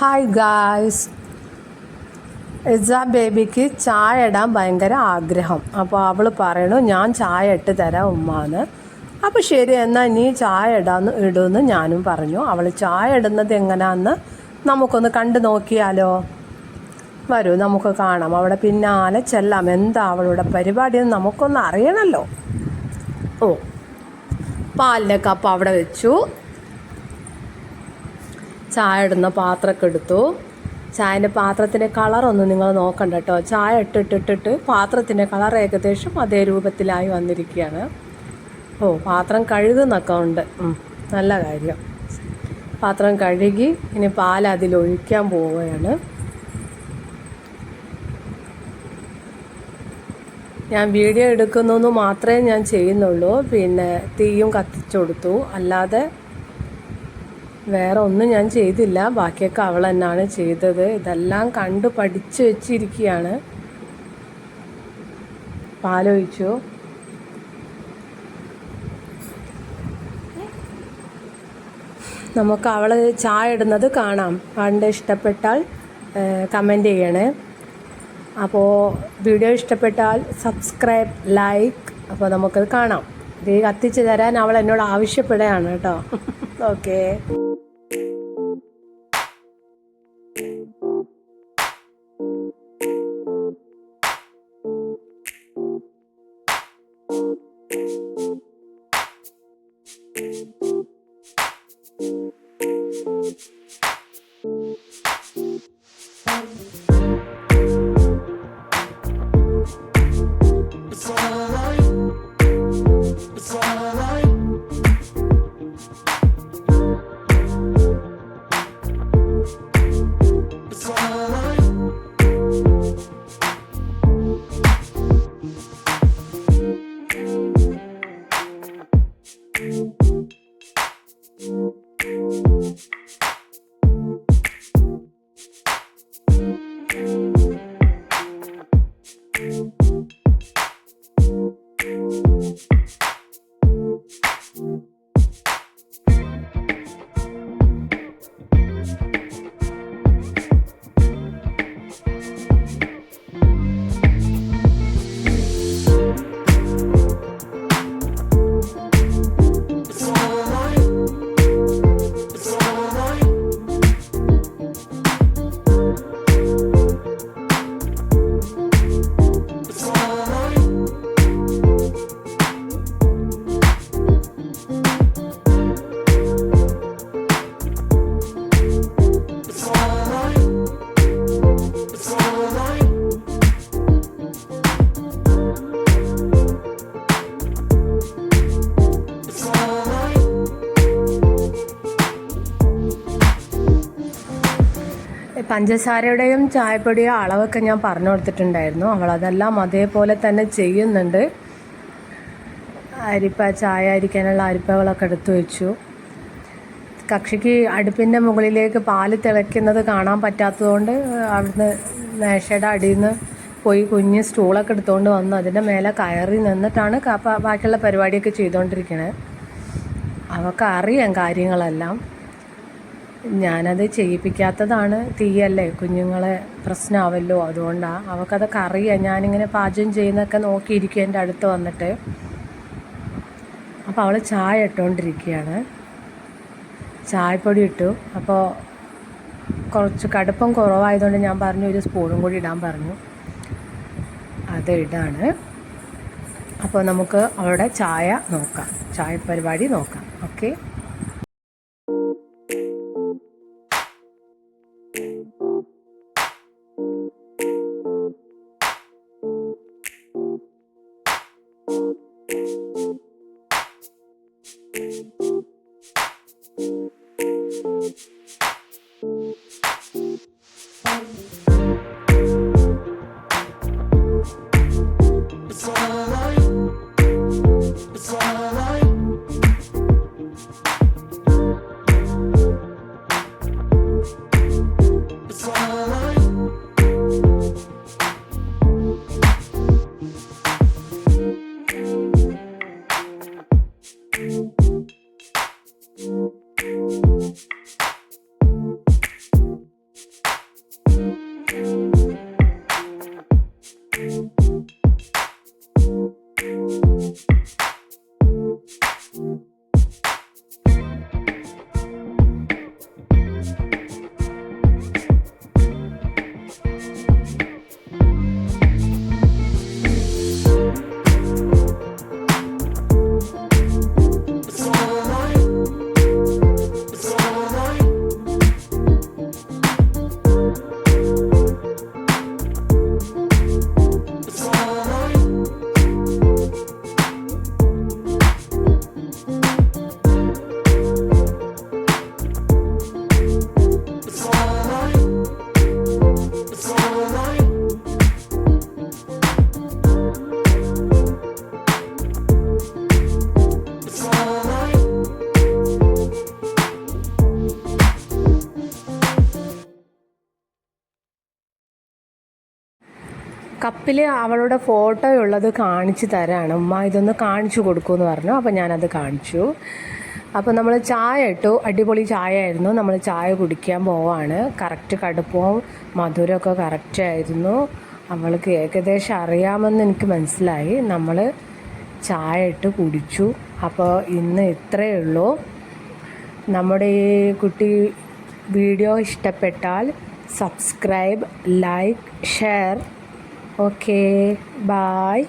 Hi guys Isa ബേബിക്ക് ചായ ഇടാൻ ഭയങ്കര ആഗ്രഹം. അപ്പോൾ അവൾ പറയണു ഞാൻ ചായ ഇട്ട് തരാം ഉമ്മാന്ന്. അപ്പോൾ ശരി എന്നാൽ നീ ചായ ഇടാന്ന് ഇടുമെന്ന് ഞാനും പറഞ്ഞു. അവൾ ചായ ഇടുന്നത് എങ്ങനെയാന്ന് നമുക്കൊന്ന് കണ്ടു നോക്കിയാലോ? വരൂ നമുക്ക് കാണാം. അവിടെ പിന്നാലെ ചെല്ലാം. എന്താ അവളുടെ പരിപാടിയെന്ന് നമുക്കൊന്ന് അറിയണമല്ലോ ഓ പാലിന്റെ കപ്പ് അവിടെ വെച്ചു. ചായ ഇടുന്ന പാത്രമൊക്കെ എടുത്തു. ചായന്റെ പാത്രത്തിന്റെ കളറൊന്നും നിങ്ങൾ നോക്കണ്ട കേട്ടോ. ചായ ഇട്ടിട്ടിട്ടിട്ട് പാത്രത്തിന്റെ കളർ ഏകദേശം അതേ രൂപത്തിലായി വന്നിരിക്കുകയാണ്. ഓ പാത്രം കഴുകുന്നൊക്കെ ഉണ്ട്. നല്ല കാര്യം. പാത്രം കഴുകി ഇനി പാൽ അതിലൊഴിക്കാൻ പോവുകയാണ്. ഞാൻ വീഡിയോ എടുക്കുന്നു മാത്രമേ ഞാൻ ചെയ്യുന്നുള്ളൂ. പിന്നെ തീയും കത്തിച്ചു കൊടുത്തു. അല്ലാതെ വേറെ ഒന്നും ഞാൻ ചെയ്തില്ല. ബാക്കിയൊക്കെ അവൾ തന്നെയാണ് ചെയ്തത്. ഇതെല്ലാം കണ്ട് പഠിച്ചു വെച്ചിരിക്കുകയാണ്. പാലൊഴിച്ചു നമുക്ക് അവൾ ചായ ഇടുന്നത് കാണാം. കണ്ട് ഇഷ്ടപ്പെട്ടാൽ കമന്റ് ചെയ്യണേ. അപ്പോൾ വീഡിയോ ഇഷ്ടപ്പെട്ടാൽ സബ്സ്ക്രൈബ് ലൈക്ക് അപ്പോൾ നമുക്കത് കാണാം. ഇത് കത്തിച്ച് തരാൻ അവൾ എന്നോട് ആവശ്യപ്പെടുകയാണ് കേട്ടോ. ഓക്കേ പഞ്ചസാരയുടെയും ചായപ്പൊടിയോ അളവൊക്കെ ഞാൻ പറഞ്ഞു കൊടുത്തിട്ടുണ്ടായിരുന്നു. അവൾ അതെല്ലാം അതേപോലെ തന്നെ ചെയ്യുന്നുണ്ട്. അരിപ്പ ചായ അരിക്കാനുള്ള അരിപ്പകളൊക്കെ എടുത്തു വെച്ചു. കക്ഷിക്ക് അടുപ്പിന്റെ മുകളിലേക്ക് പാൽ തിളയ്ക്കുന്നത് കാണാൻ പറ്റാത്തതുകൊണ്ട് അവിടുന്ന് മേശയുടെ അടിയിൽ നിന്ന് പോയി കുഞ്ഞ് സ്റ്റൂളൊക്കെ എടുത്തുകൊണ്ട് വന്ന്. അതിന്റെ മേലെ കയറി നിന്നിട്ടാണ് ബാക്കിയുള്ള പരിപാടിയൊക്കെ ചെയ്തുകൊണ്ടിരിക്കുന്നത് അവൾക്ക് അറിയാം കാര്യങ്ങളെല്ലാം. ഞാനത് ചെയ്യിപ്പിക്കാത്തതാണ് തീയല്ലേ? കുഞ്ഞുങ്ങളെ പ്രശ്നമാവല്ലോ അതുകൊണ്ടാണ് അവൾക്കതൊക്കെ അറിയാം. ഞാനിങ്ങനെ പാചകം ചെയ്യുന്നതൊക്കെ നോക്കിയിരിക്കും എന്റെ അടുത്ത് വന്നിട്ട്. അപ്പോൾ അവൾ ചായ ഇട്ടുകൊണ്ടിരിക്കുകയാണ് ചായപ്പൊടി ഇട്ടു. അപ്പോൾ കുറച്ച് കടുപ്പം കുറവായതുകൊണ്ട് ഞാൻ പറഞ്ഞു ഒരു സ്പൂണും കൂടി ഇടാൻ പറഞ്ഞു. അത് ഇടാണ്. അപ്പോൾ നമുക്ക് അവളുടെ ചായ നോക്കാം. ചായ പരിപാടി നോക്കാം. ഓക്കെ? കപ്പിൽ അവളുടെ ഫോട്ടോ ഉള്ളത് കാണിച്ചു തരാണ്. ഉമ്മ ഇതൊന്ന് കാണിച്ചു കൊടുക്കുമെന്ന് പറഞ്ഞു. അപ്പോൾ ഞാനത് കാണിച്ചു. അപ്പോൾ നമ്മൾ ചായ ഇട്ടു. അടിപൊളി ചായ ആയിരുന്നു നമ്മൾ ചായ കുടിക്കാൻ പോവാണ്. കറക്റ്റ് കടുപ്പവും മധുരമൊക്കെ കറക്റ്റ് ആയിരുന്നു. അവൾക്ക് ഏകദേശം അറിയാമെന്ന് എനിക്ക് മനസ്സിലായി. നമ്മൾ ചായ ഇട്ട് കുടിച്ചു. അപ്പോൾ ഇന്ന് ഇത്രയേ ഉള്ളൂ. നമ്മുടെ ഈ കുട്ടി വീഡിയോ ഇഷ്ടപ്പെട്ടാൽ subscribe like share okay bye